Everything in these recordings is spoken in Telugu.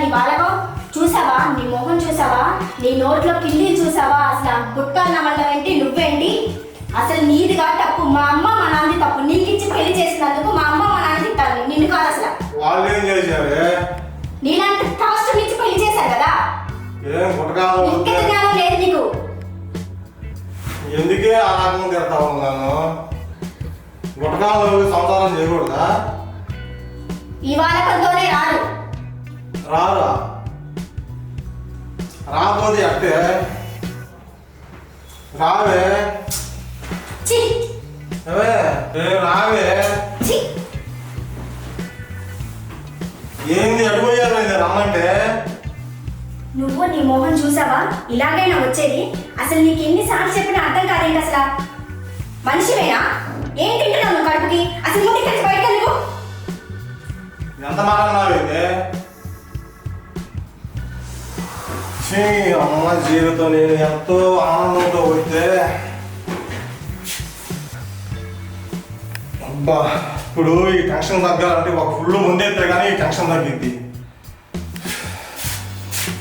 నీ వాళ్ళకం చూసావా? నీ మొహం చూసావా? నీ నోట్లో కిల్లి చూసావా? అసలు గుట్ట అన్నమల్ల ఏంటి నువ్వేంటి? అసలు నీదిగా తప్పు. మా అమ్మ మా నాన్నది తప్పు. నీకు ఇచ్చి పెళ్ళి చేసినందుకు మా అమ్మ మా నాన్నది తల్లి నిన్ను కాదు అసలు. వాళ్ళు ఏం చేశారే? నీలాంటి పెళ్ళి చేశారు కదా? ఏం ఉంటే జ్ఞానం లేదు నీకు. ఎందుకే ఆ సంసారం చేయకూడదా? ఈ వాళ్ళకంతోనే రారు? రాకపోతే అట్టే రావే. రావే. ఏంది అడిపోయారు ఇది రమ్మంటే? నువ్వు నీ మొహం చూసావా? ఇలాగైనా వచ్చేది? అసలు నీకు ఎన్నిసార్లు చెప్పినా అర్థం కాదేంటి అసలు? మనిషివేనా? ఏం తింటున్నావు నువ్వు కడుపుకి? అసలు నుంచి బయటకు ఎంత మాట్లాడినావు ఛీ, అమ్మ జీవితం నేను ఎంతో ఆనందంతో పోతే అబ్బా ఇప్పుడు ఈ టెన్షన్ తగ్గాలంటే ఒక ఫుల్ ముందెత్తే కానీ ఈ టెన్షన్ తగ్గిద్ది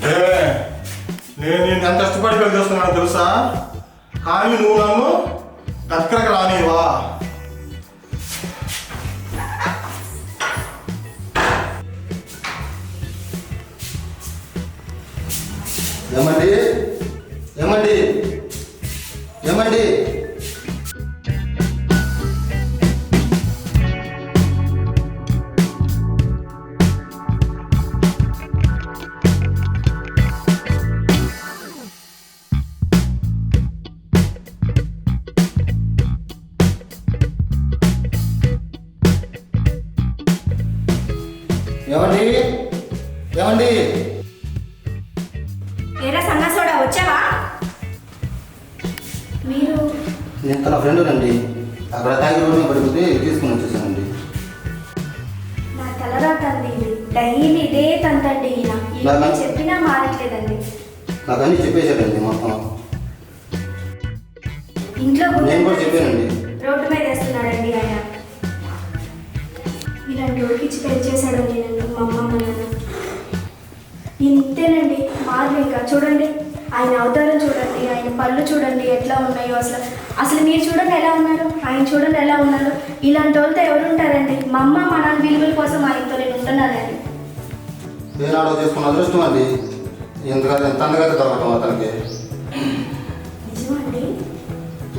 ఏ, నేను నేను ఎంత కష్టపడి పెళ్ళి చేస్తున్నానో తెలుసా కానీ నువ్వు నన్ను దగ్గరకు రానివా ఏమండి? ఏమండి? ఏమండి? డైలీ ఇదే తంతండి ఈయన. చెప్పినా మారట్లేదండి. నాకు అన్నీ చెప్పేశారండి మొత్తం. ఇంట్లో నేను కూడా చెప్పానండి. రోడ్డు మీద వేస్తున్నాడండి ఆయన. ఇలాంటి రోడ్కి ఇచ్చి పెళ్ళి చేశాడండి నన్ను మా అమ్మ మా నాన్న. నేను ఇంతేనండి మారు ఇంకా. చూడండి ఆయన అవతారం చూడండి ఆయన పళ్ళు చూడండి ఎట్లా ఉన్నాయో అసలు. అసలు మీరు చూడండి ఎలా ఉన్నారు? ఆయన చూడండి ఎలా ఉన్నారు? ఇలాంటి వాళ్ళతో ఎవరు ఉంటారండి? మా అమ్మ మా నాన్న విలువల కోసం ఆయనతో నేను ఉంటున్నానండి. ఏనాడో చేసుకున్న అదృష్టం అండి ఇంతగా ఎంత అందగా దొరకటం అతనికి.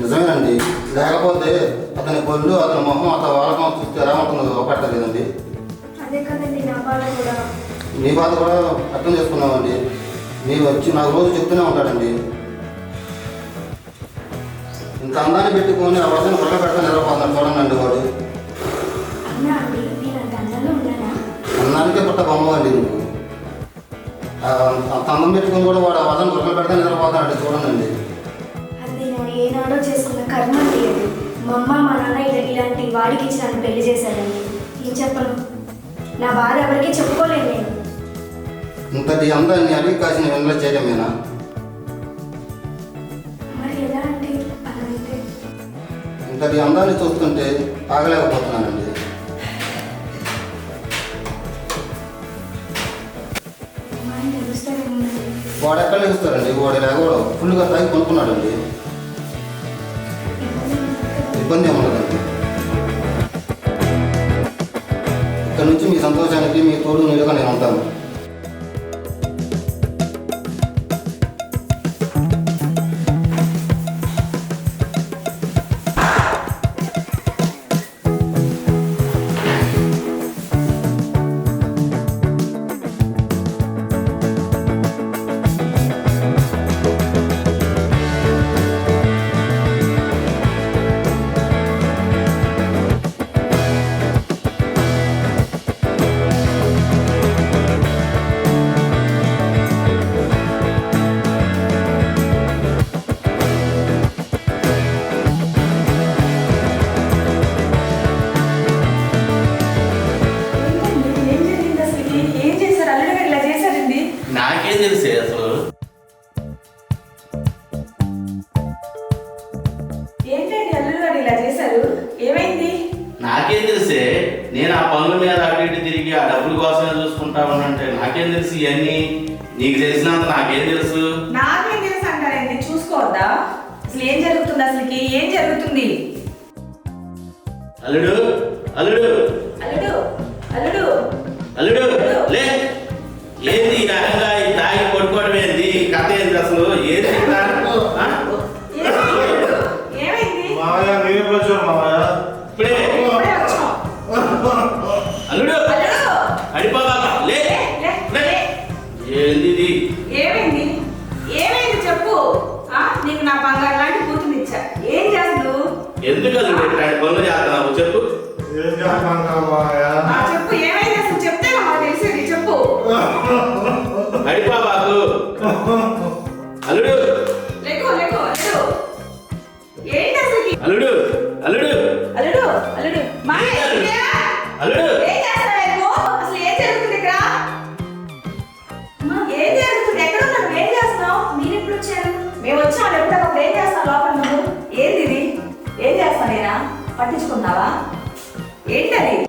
నిజమేనండి. లేకపోతే అతని పళ్ళు అతని మొహం అతని వాడకం చూస్తే ఎలా ఉంటుందో కూడా. మీ బాధ కూడా అర్థం చేసుకున్నామండి. మీరు వచ్చి నాకు రోజు చెప్తూనే ఉంటాడండి. ఇంత అందాన్ని పెట్టుకొని ఆ వసని గుర్ర పెడతాను నిలబోతున్నాడు చూడండి వాడు. అన్నానికే పుట్ట బొమ్మ అండి. నువ్వు అందం పెట్టుకొని కూడా వాడు వసని గుర్ర పెడతాను నిలబోతున్నాడు చూడండి అది నేను ఏనాడో చేసుకున్న కర్మ అది మా అమ్మ మా నాన్న ఇలా ఇలాంటి వాడికి ఇచ్చి నన్ను పెళ్ళి చేశారండి. ఏం చెప్పను? నా బాధ ఎవరికీ చెప్పుకోలేను నేను. ఇంతటి అందాన్ని అడిగి కాసిన వెన్నెల చేయడమేనా మరి ఎలా అంటే అలా అయితే. ఇంతటి అందాన్ని చూస్తుంటే ఆగలేకపోతున్నానండి. వాడు ఎక్కడ లేస్తారండి వాడు లేకపోవడం. ఫుల్గా తాగి కొనుక్కున్నాడండి ఇబ్బంది ఏముండదండి ఇక్కడ నుంచి మీ సంతోషానికి మీ తోడు నీడుగా నేను ఉంటాను. నేను ఆ పనుల మీద అటు ఇటు తిరిగి ఆ డబ్బుల కోసమే చూసుకుంటా ఉన్నంటే నాకేం తెలుసు ఇవన్నీ? నీకు తెలిసినంత నాకేం తెలుసు? నాకేం తెలుసు అంటారండి చూసుకోవద్దా? అసలు ఏం జరుగుతుంది అసలుకి? ఏం జరుగుతుంది? అల్లుడు? అల్లుడు? అల్లుడు? అల్లుడు? అల్లుడు? లే! ఏంది ఈ రకంగా ఈ తాగి పడుకోవడం ఏంది? కథ ఏంది అసలు? ఏంది? ఏమైంది? మావయ్య మీరు ఎప్పుడు వచ్చారు పట్టించుకున్నావా ఏంటది?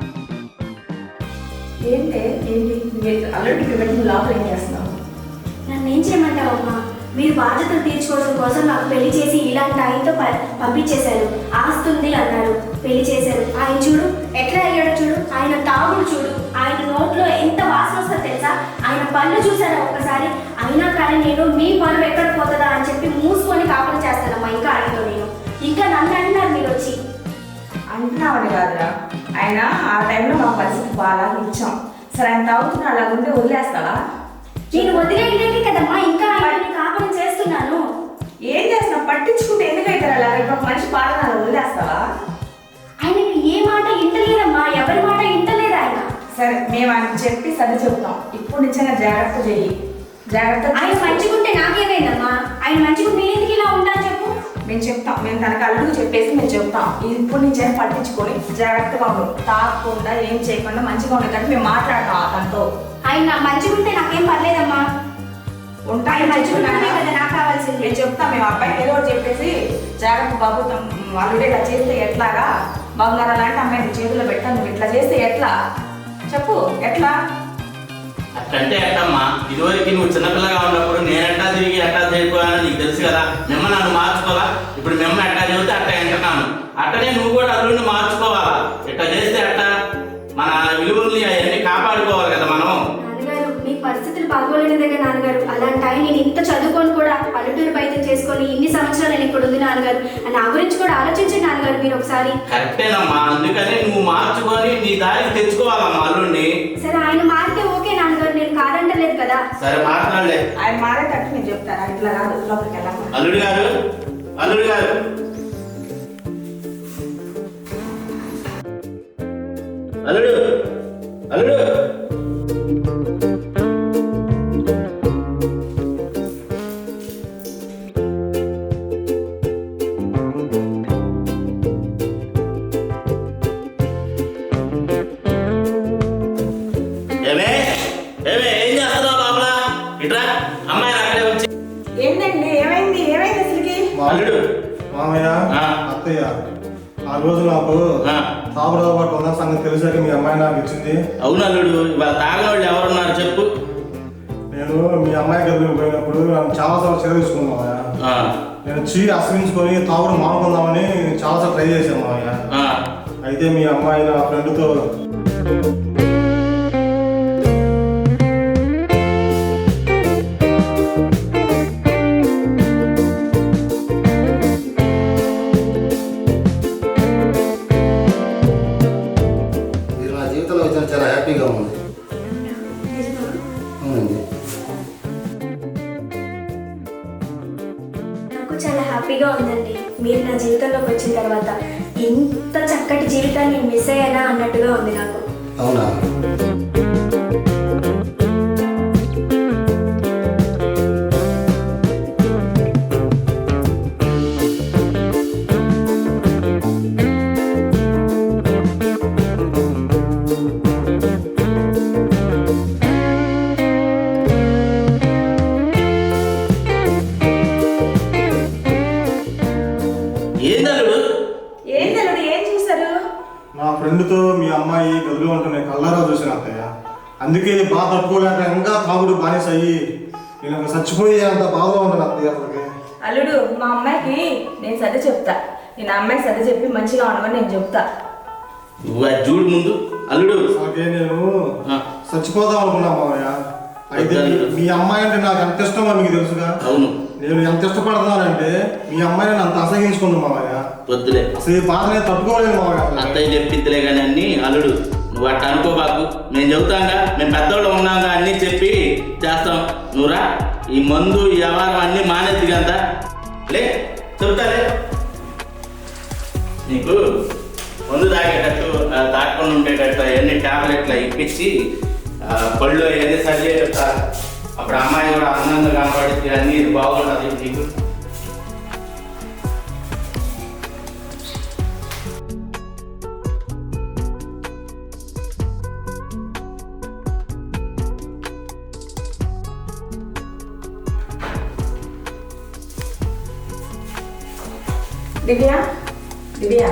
ఏంటే? ఏంటి? నువ్వు పెట్టి లోపల ఏం చేస్తున్నావు? నన్ను ఏం చేయమంటావు అమ్మా? మీరు బాధ్యతలు తీర్చుకోవడం కోసం నాకు పెళ్ళి చేసి ఇలాంటి ఆయనతో ప- పంపించేశారు. ఆస్తుంది అన్నారు. పెళ్ళి చేశారు. ఆయన చూడు ఎట్లా అయ్యాడో చూడు. ఆయన తాగుడు చూడు. ఆయన నోట్లో ఎంత వాసన వస్తుందో తెలుసా? ఆయన పళ్ళు చూసారా ఒక్కసారి? అయినా కానీ నేను మీ పనులు ఎక్కడ పోతుందా అని చెప్పి మూసుకొని కాపురం చేస్తానమ్మా. టైంలో మా పరిస్థితి బాగా ఇచ్చాం సరే ఆయన తాగుతున్నా అలా ఉంటే వదిలేస్తావా? నేను వదిలేయలేకే కదమ్మా ఇంకా ఆయన కాపురం చేస్తున్నాను. ఏం చేస్తున్నావు? పట్టించుకుంటే ఎందుకైతే అలా? రేపు ఒక మనిషి బాధ అలా వదిలేస్తావా? ఆయనకి ఏ మాట ఇంటలేదమ్మా ఎవరి మాట ఇంటలేదు ఆయన. సరే మేము ఆయన చెప్పి సరి చెప్తాం. ఇప్పుడు నిజంగా జాగ్రత్త చెయ్యి. జాగ్రత్త ఆయన మంచిగుంటే నాకేమైందమ్మా? ఆయన మంచిగుంటే నేను ఎందుకు ఇలా ఉంటాను మేము చెప్తాం మేము తనకు అల్లుడు చెప్పేసి మేము చెప్తాం. ఇప్పుడు నుంచి అయినా పట్టించుకొని జాగ్రత్తగా ఉండు. తాగకుండా ఏం చేయకుండా మంచిగా ఉండకంటే మేము మాట్లాడతాం అతనితో. ఆయన నా మంచిగుంటే నాకేం పర్లేదమ్మా. ఉంటాయి మంచిగా కదా నాకు కావాల్సింది. మేము చెప్తాం మేము అబ్బాయికి ఏదో చెప్పేసి జాగ్రత్త బాబు అల్లుడు ఇలా చేస్తే ఎట్లాగా? బంగారం లాంటి అమ్మాయి నీ చేతిలో పెట్టా నువ్వు ఇట్లా చేస్తే ఎట్లా? చెప్పు ఎట్లా? అట్టంటే అట్టమ్మా ఇదివరకు నువ్వు చిన్నపిల్లగా ఉన్నప్పుడు నేను ఎట్టా తిరిగి ఎట్టా చేయకపోయానని నీకు తెలుసు కదా మిమ్మ నన్ను మార్చుకోవాలా? ఇప్పుడు మిమ్మ ఎట్టా చెబితే అట్ట వింటున్నాను అట్టనే నువ్వు కూడా అల్లుడిని మార్చుకోవాలా? ఇట్లా చేస్తే అట్ట? మన విలువల్ని అవన్నీ కాపాడుకోవాలి కదా మనం మీ పరిస్థితులు బాగోలేని దగ్గర నాన్నగారు అలాంటి ఆయన నేను ఇంత చదువుకొని కూడా పల్లెటూరు బయట చేసుకొని ఇన్ని సంవత్సరాలు నేను ఇక్కడ ఉంది నాన్నగారు. నా గురించి కూడా ఆలోచించండి నాన్నగారు మీరు ఒకసారి. కరెక్టేనమ్మా అందుకని నువ్వు మార్చుకొని నీ దారికి తెచ్చుకోవాలమ్మా అల్లుడిని సరే ఆయన మారితే ఓకే నాన్నగారు నేను కాదంటలేదు కదా సరే మాట్లాడలే. ఆయన మారేటట్టు నేను చెప్తారా ఇట్లా కాదు లోపలికి వెళ్ళకుండా అల్లుడు గారు అల్లుడు గారు. అల్లుడు అల్లుడు. ఆ రోజు నాకు. తాగుడుతో పాటు ఉన్న సంగతి తెలిసాక మీ అమ్మాయి నాకు ఇచ్చింది. అవును అల్లుడు? ఇవాళ తాగిన వాళ్ళు ఎవరున్నారు చెప్పు. నేను మీ అమ్మాయి గదిలోకి పోయినప్పుడు నన్ను చాలాసార్లు మామయ్య ఆ, నేను చీ అసహించుకొని తాగుడు మానుకుందామని చాలాసార్లు ట్రై చేశాను మామయ్య. అయితే మీ అమ్మాయి నా ఫ్రెండ్తో హ్యాపీగా ఉందండి. మీరు నా జీవితంలోకి వచ్చిన తర్వాత ఇంత చక్కటి జీవితాన్ని మిస్ అయ్యానా అన్నట్టుగా ఉంది నాకు. అవునా? చచ్చిపోయే అంత బాధలో ఉంటాను అత్తయ్య అసలుకి అల్లుడు మా అమ్మాయికి నేను సర్ది చెప్తా. నేను అమ్మాయికి సర్ది చెప్పి మంచిగా ఉండమని నేను చెప్తా. నువ్వు అది చూడు ముందు. అల్లుడు. అసలుకే నేను ఆ, చచ్చిపోదాం అనుకున్నా మామయ్య అయితే మీ- మీ అమ్మాయి అంటే నాకు ఎంత ఇష్టమో మీకు తెలుసుగా? అవును. నేను ఎంత ఇష్టపడుతున్నానంటే మీ అమ్మాయిని అంత అసహించుకుంది మామయ్య వద్దులే. అసలు ఈ బాధ నేను తట్టుకోలేను మామయ్య అసలు. అత్తయ్య చెప్పిద్దిలే కానీ అన్ని అల్లుడు. నువ్వు అనుకో అనుకోబాకు మేము చెబుతాంగా మేము పెద్దోళ్ళు ఉన్నాంగా అన్నీ చెప్పి చేస్తాం. నువ్వురా ఈ మందు ఈ వ్యవహారం అన్నీ మానేద్ది కదా లే చెబుతాలే నీకు మందు తాగేటట్టు తాకుండా ఉండేటట్టు అవన్నీ టాబ్లెట్లు ఇప్పించి పళ్ళు అవన్నీ సరి చేస్తా అప్పుడు అమ్మాయి కూడా ఆనందంగా కనపడుతుంది అన్నీ బాగుంటుంది నీకు. దివ్య? దివ్య?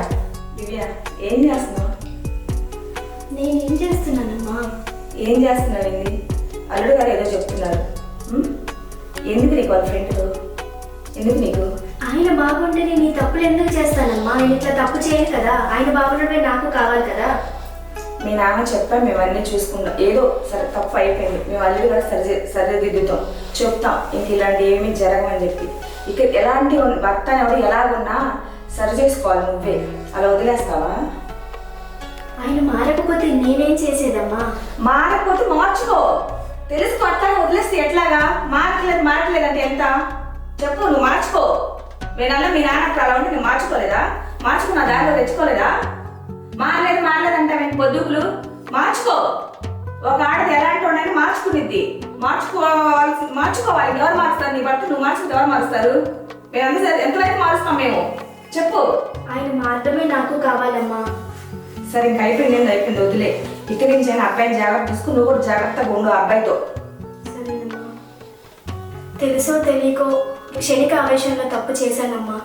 దివ్య ఏం చేస్తున్నావు? నేనేం చేస్తున్నానమ్మా? ఏం చేస్తున్నావు ఏంది? అల్లుడు గారు ఏదో చెప్తున్నారు? ఎందుకు నీకు వాళ్ళ ఫ్రెండ్ ఎందుకు నీకు? ఆయన బాగుంటే నేను ఈ తప్పులు ఎందుకు చేస్తానమ్మా? నేను ఇట్లా తప్పు చేయను కదా. ఆయన బాగుండడమే నాకు కావాలి కదా. మీ నాన్న చెప్పా మేము అన్నీ చూసుకుంటాం ఏదో సరే తప్పు అయిపోయింది. మేము అల్లుడు గారు సరి సరిదిద్దుతాం. చెప్తాం. ఇంక ఇలాంటి ఏమీ జరగమని చెప్పి. ఇక ఎలాంటి భర్త ఎవడు ఎలాగున్నా సరి చేసుకోవాలి నువ్వే. అలా వదిలేస్తావా? ఆయన మారకపోతే నేనేం చేసేదమ్మా? మారకపోతే మార్చుకో. తెలుసు కొత్తగా వదిలేస్తే ఎట్లాగా? మారట్లేదు మారట్లేదు అంటే ఎంత? చెప్పు నువ్వు మార్చుకో. నేనన్నా మీ నాన్న అలా ఉంటే నువ్వు మార్చుకోలేదా? మార్చుకున్న దారిలో తెచ్చుకోలేదా? మారలేదు మారలేదు అంటే పొద్దుకులు మార్చుకో. ఒక ఆడది ఎలాంటి ఉండని మార్చుకునిద్ది. మార్చుకోవాల్సి మార్చుకోవాలి. ఎవరు మారుస్తారు నీ భర్త? నువ్వు మార్చుకుంటే ఎవరు మారుస్తారు? మేము ఎంత ఎంతవరకు మారుస్తాం మేము? చెప్పు. ఆయన మారడమే నాకు కావాలమ్మా. సరే ఇంక అయిపోయింది ఏంది? అయిపోయింది వదిలే. ఇక్కడి నుంచి అయినా అబ్బాయిని జాగ్రత్త తీసుకుని నువ్వు కూడా జాగ్రత్తగా ఉండు అబ్బాయితో. తెలుసో తెలియకో క్షణిక ఆవేశంలో తప్పు చేశానమ్మా.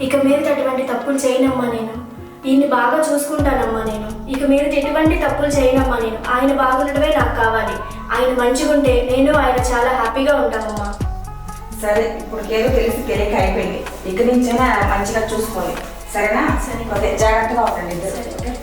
ఇక మీద అటువంటి తప్పులు చేయనమ్మా నేను. ఈయన్ని బాగా చూసుకుంటానమ్మా నేను. ఇక మీద ఎటువంటి తప్పులు చేయనమ్మా నేను. ఆయన బాగుండడమే నాకు కావాలి. ఆయన మంచిగా ఉంటే నేను ఆయన చాలా హ్యాపీగా ఉంటామమ్మా. సరే ఇప్పుడు ఏదో తెలిసి తెలియక అయిపోయింది. ఇక్కడి నుంచైనా మంచిగా చూసుకోండి. సరేనా? సరే. జాగ్రత్తగా ఉండండి